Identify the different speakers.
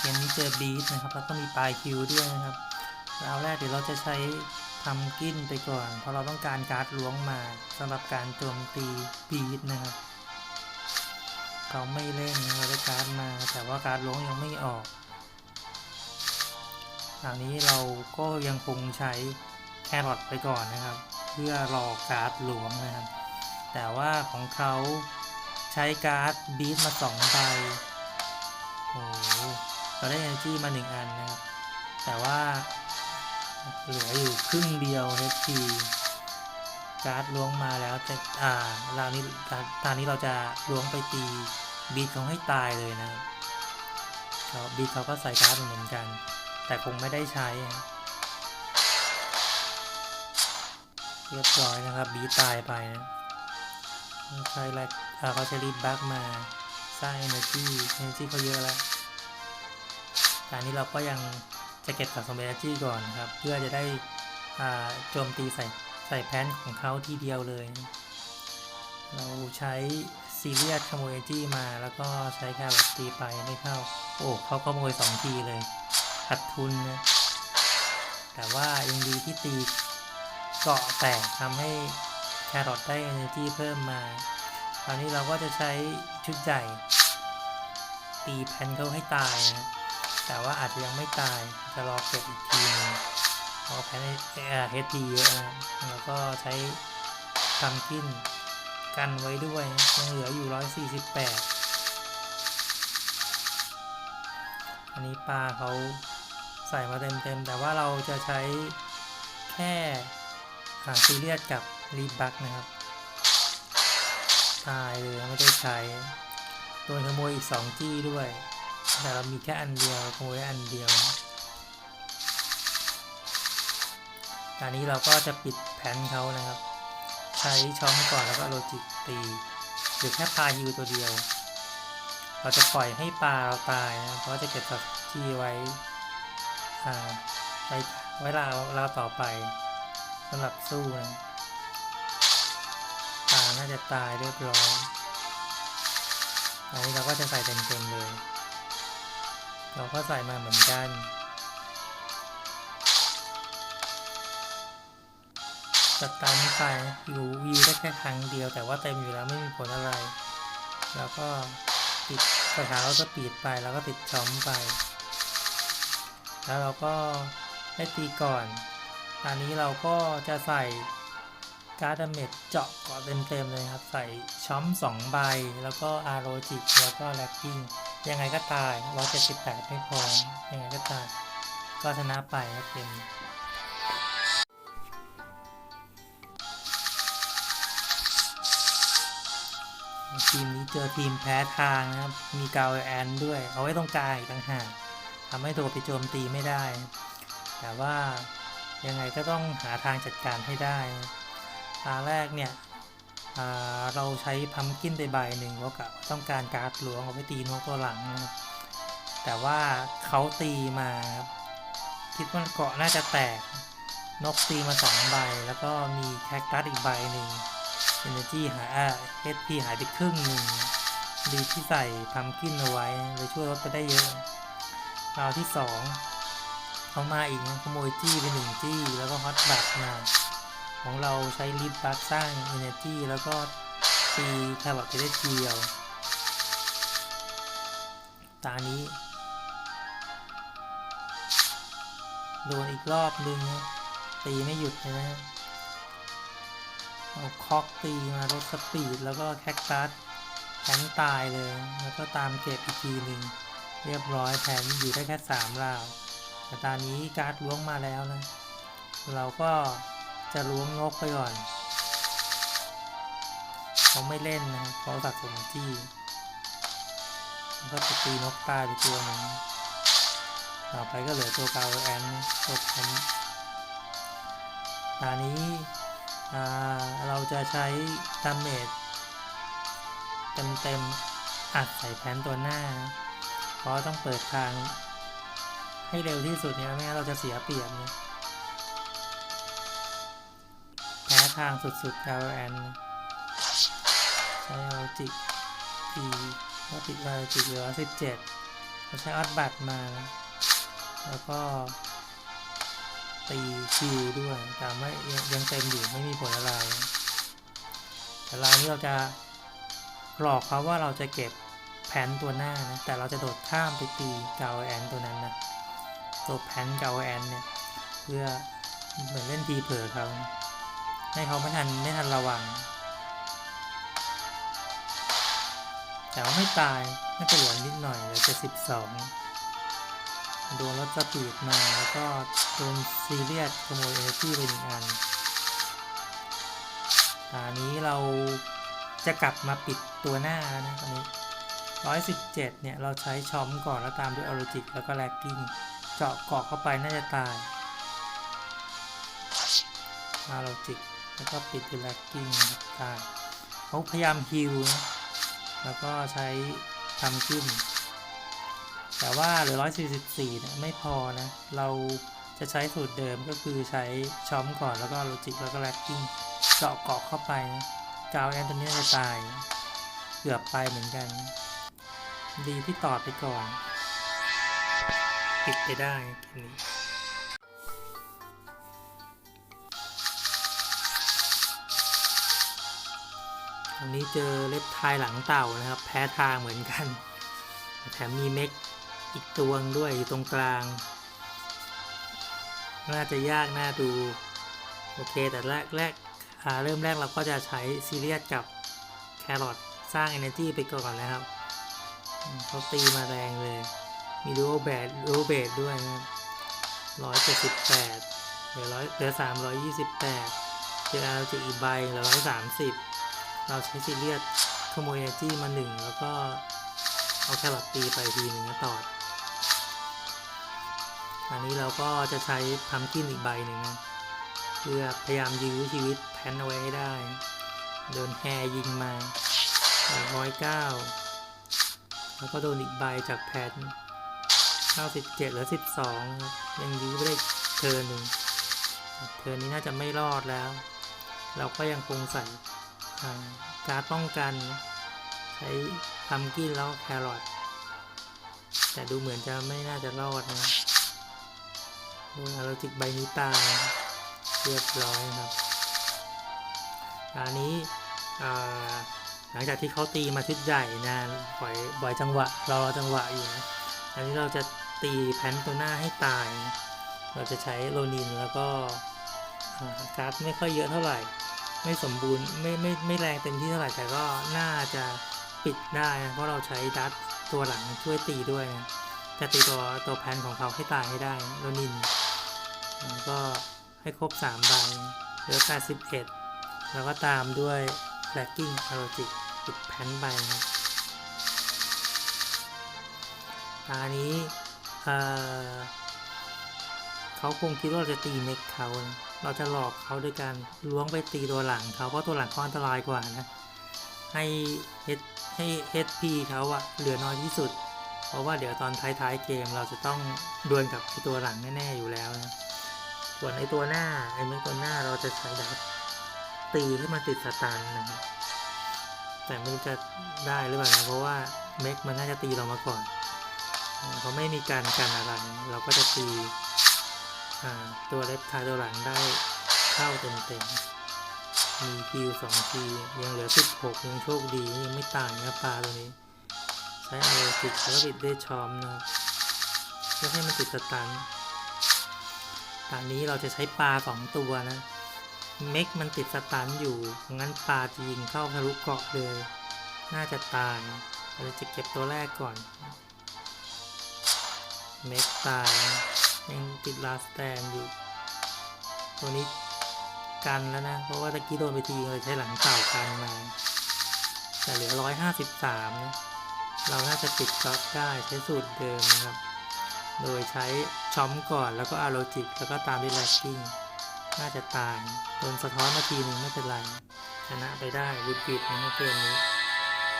Speaker 1: เกมนี้เจอบีทนะครับ แล้วก็มีปลายคิวด้วยนะครับราวแรกเดี๋ยวเราจะใช้ทำกินไปก่อน เพราะเราต้องการการ์ดล้วงมาสำหรับการโจมตีบีทนะครับเขาไม่เล่นเราได้การ์ดมา แต่ว่าการ์ดล้วงยังไม่ออกทางนี้เราก็ยังคงใช้แครอทไปก่อนนะครับ เพื่อรอการ์ดล้วงนะครับ แต่ว่าของเขาใช้การ์ดบีทมาสองใบโอ้ เราได้ energy มาหนึ่งอันนะครับ แต่ว่าเหลืออยู่ครึ่งเดียว HP การ์ดล้วงมาแล้วจะอ่าราวนี้ตอนนี้เราจะล้วงไปตีบีทเขาให้ตายเลยนะครับเขาบีทเขาก็ใส่การ์ดเหมือนกัน แต่คงไม่ได้ใช้เรียบร้อยนะครับบีตายไปนะใช้แลกเขาใช้รีบบักมาสร้าง energy energy เขาเยอะแล้ว การนี้เราก็ยังจะเก็บสะสม energy ก่อนนะครับ เพื่อจะได้โจมตีใส่ใส่แพนของเขาทีเดียวเลย เราใช้ซีเรียสขโมย energy มาแล้วก็ใช้แครอทตีไปไม่เข้า โอ้เขาขโมยสองทีเลยขาดทุนนะแต่ว่ายังดีที่ตีเกาะแตกทำให้แครอทได้ energy เพิ่มมา คราวนี้เราก็จะใช้ชุดใหญ่ ตีแพนเขาให้ตายนะ แต่ว่าอาจจะยังไม่ตายจะรอเก็บอีกทีหนึงเพราะแพนเฮดทีเยอะนะแล้วก็ใช้ทำกินกันไว้ด้วยยังเหลืออยู่ 148 อันนี้ปลาเขาใส่มาเต็มๆ แต่ว่าเราจะใช้แค่ซีเรียสกับรีบักนะครับ ตายเลยไม่ได้ใช้ โดนขโมยอีกสองจี้ด้วย แต่เรามีแค่อันเดียวขโมยอันเดียวตอนนี้เราก็จะปิดแผนเขานะครับ ใช้ช้อมก่อนแล้วก็โลจิกตีหรือแค่ปลาฮิวตัวเดียว เราจะปล่อยให้ปลาเราตายนะเพราะจะเก็บสักจี้ไว้ไว้ไว้เราเราต่อไปสำหรับสู้นะปลาน่าจะตายเรียบร้อยอันนี้เราก็จะใส่เต็มๆเลย เราก็ใส่มาเหมือนกันจากการนี้ไปอยู่วิวได้แค่ครั้งเดียว แต่ว่าเต็มอยู่แล้วไม่มีผลอะไร แล้วก็ติดสถานเราสปีดไปแล้วก็ติดช้อมไป แล้วเราก็ให้ตีก่อนตอนนี้เราก็จะใส่การ์ดเมจเจาะเกาะเต็มๆเลยครับ ใส่ช้อมสองใบ แล้วก็อาโรจิกแล้วก็แลกกิ้ง ยังไงก็ตายร้อยเจ็ดสิบแปดไม่พอ ยังไงก็ตาย ก็ชนะไปครับเกมนี้ทีมนี้เจอทีมแพ้ทางนะครับ มีกาวแอนด้วย เอาไว้ตรงกลางอีกต่างหากทำให้ตัวไปโจมตีไม่ได้ แต่ว่ายังไงก็ต้องหาทางจัดการให้ได้ ตาแรกเนี่ย เราใช้พัมกินไปใบหนึ่งเพราะกะต้องการการ์ดหลวงเอาไปตีนกตัวหลัง แต่ว่าเขาตีมาคิดว่าเกาะน่าจะแตกนกตีมาสองใบ แล้วก็มีแคคตัสอีกใบหนึ่ง Energy หายอ่า HP หายไปครึ่งหนึ่งดีที่ใส่พัมกินเอาไว้เลยช่วยลดไปได้เยอะราวที่สองเขามาอีกขโมยจี้ไปหนึ่งจี้แล้วก็ฮอตบัตมา ของเราใช้ลิฟบัคสร้าง Energy แล้วก็ตีแครอทไปได้ทีเดียว ตานี้ โดนอีกรอบนึง ตีไม่หยุดนะเอาคอกตีมาลดสปีด แล้วก็แคคตัสแพนตายเลย แล้วก็ตามเก็บอีกทีหนึ่ง เรียบร้อยแพนอยู่ได้แค่สามราวแต่ตอนนี้การ์ดล้วงมาแล้วนะ เราก็ จะล้วงนกไปก่อนเขาไม่เล่นนะเขาสะสมจี้แล้วก็จะตีนกตายไปตัวหนึ่งต่อไปก็เหลือตัวกาวแอนตัวแพนตอนนี้เราจะใช้ดาเมจเต็มๆอัดใส่แพนตัวหน้า เพราะต้องเปิดทางให้เร็วที่สุดเนี่ยไม่งั้นเราจะเสียเปรียบเนี่ย ทางสุดๆกาวแอนใช้เอาจิกทีก็ติดมาจิกเหลือสิบเจ็ดเราใช้ออดบัตมา แล้วก็ ตีคิวด้วยแต่ไม่ยังยังเต็มอยู่ไม่มีผลอะไร แต่เรานี้เราจะหลอกเขาว่าเราจะเก็บแผนตัวหน้านะ แต่เราจะโดดข้ามไปตีกาวแอนตัวนั้นนะตัวแผนกาวแอนเนี่ย เพื่อเหมือนเล่นทีเผลอเขา ให้เขาไม่ทันไม่ทันระวัง แต่ว่าไม่ตายไม่เป็นเหลือนิดหน่อยเหลือจะสิบสองโดนรถสปีดมาแล้วก็โดนซีเรียสขโมยเอเนจีไปหนึ่งอันตอนนี้เราจะกลับมาปิดตัวหน้าแล้วนะตอนนี้117เจ็ดเนี่ย เราใช้ชอมก่อนแล้วตามด้วยออริจิกแล้วก็แลกกิ้งเจาะเกาะเข้าไปน่าจะตายอาโลจิก แล้วก็ปิดด้วยแลกกิ้งนะครับตายเขาพยายามฮิลนะแล้วก็ใช้ทำขึ้น แต่ว่าเหลือ 144เนี่ยไม่พอนะ เราจะใช้สูตรเดิมก็คือใช้ช้อมก่อนแล้วก็โลจิกแล้วก็แลกกิ้งเจาะเกาะเข้าไปนะกาวแอนตัวนี้จะตาย เกือบไปเหมือนกัน ดีที่ตอดไปก่อน ปิดไปได้เก มนี้ตรงนี้เจอเล็บทายหลังเต่านะครับ แพ้ทางเหมือนกัน แถมมีเม็กอีกตัวงด้วยอยู่ตรงกลาง น่าจะยากน่าดู โอเคแต่แรกแรกเริ่มแรกเราก็จะใช้ซีเรียสกับแครอทสร้าง Energy ไปก่อนนะครับเขาตีมาแรงเลย มีดูโอแบดดูโอเบดด้วยนะครับร้อยเจ็ดสิบแปดเหลือร้อยเหลือสามร้อยยี่สิบแปดเจออาร์จีอีกใบเหลือร้อยสามสิบ เราใช้ซีเรียสขโมย Energy มาหนึ่งแล้วก็เอาแครอทตีไปทีหนึ่งนะต่ออันนี้เราก็จะใช้พัมกินอีกใบหนึ่งนะเพื่อพยายามยื้อชีวิตแพนเอาไว้ให้ได้ โดนแฮยิงมา109แล้วก็โดนอีกใบจากแพน97หรือ12นะครับยังยื้อไม่ได้เทินหนึ่งเทินนี้น่าจะไม่รอดแล้ว เราก็ยังคงใส่ การป้องกันใช้พัมกินแล้วแครอทแต่ดูเหมือนจะไม่น่าจะรอดนะโดนอาราจิกใบนี้ตายเรียบร้อยครับอันนี้หลังจากที่เขาตีมาชุดใหญ่นานปล่อยบ่อยจังหวะรอจังหวะอยู่นะอันนี้เราจะตีแพนตัวหน้าให้ตาย เราจะใช้โลนินแล้วก็การ์ดไม่ค่อยเยอะเท่าไหร่ ไม่สมบูรณ์ไม่ไม่ไม่แรงเต็มที่เท่าไหร่แต่ก็น่าจะปิดได้นะเพราะเราใช้ดัตตัวหลังช่วยตีด้วยนะจะตีตัวตัวแพนของเขาให้ตายให้ได้โลนินแล้วก็ให้ครบ3ใบเหลือ81 แล้วก็ตามด้วยแบล็กกิ้งอารจิกอีกแพนใบนะตานี้เอ่อเขาคงคิดว่าเราจะตีเน็กเขานะ เราจะหลอกเขาด้วยการล้วงไปตีตัวหลังเขาเพราะตัวหลังเขาอันตรายกว่านะ ให้เฮดให้ HP เขาอะเหลือน้อยที่สุด เพราะว่าเดี๋ยวตอนท้ายๆเกมเราจะต้องดวลกับตัวหลังแน่ๆอยู่แล้วนะ ส่วนไอตัวหน้าไอ้เมกตัวหน้าเราจะใช้ดับตีให้มันติดสตันนะครับแต่ไม่รู้จะได้หรือเปล่านะเพราะว่าเมกมันน่าจะตีเรามาก่อน เขาไม่มีการกันอะไร เราก็จะตี ตัวเล็บทายตัวหลังได้เข้าเต็มๆ มีคิวสองทียังเหลือสิบหกยังโชคดียังไม่ตายนะปลาตัวนี้ ใช้อะไรติดแล้วก็ปิดด้วยชอมนะครับเพื่อให้มันติดสตันตอนนี้เราจะใช้ปลาสองตัวนะ เม็กมันติดสตันอยู่งั้นปลาจะยิงเข้าทะลุเกาะเลย น่าจะตายเราจะเก็บตัวแรกก่อน เม็กตายนะ ยังติดลาสแตนอยู่ ตัวนี้กันแล้วนะ เพราะว่าตะกี้โดนไปทีเลยใช้หลังเต่ากันมา แต่เหลือ 153 นะ เราน่าจะปิดจ็อบได้ใช้สูตรเดิมนะครับ โดยใช้ช้อมก่อนแล้วก็อาโลจิก แล้วก็ตามด้วยแลกกิ้ง น่าจะตายโดนสะท้อนมาทีหนึ่งไม่เป็นไร ชนะไปได้บุดบิดนะเกมนี้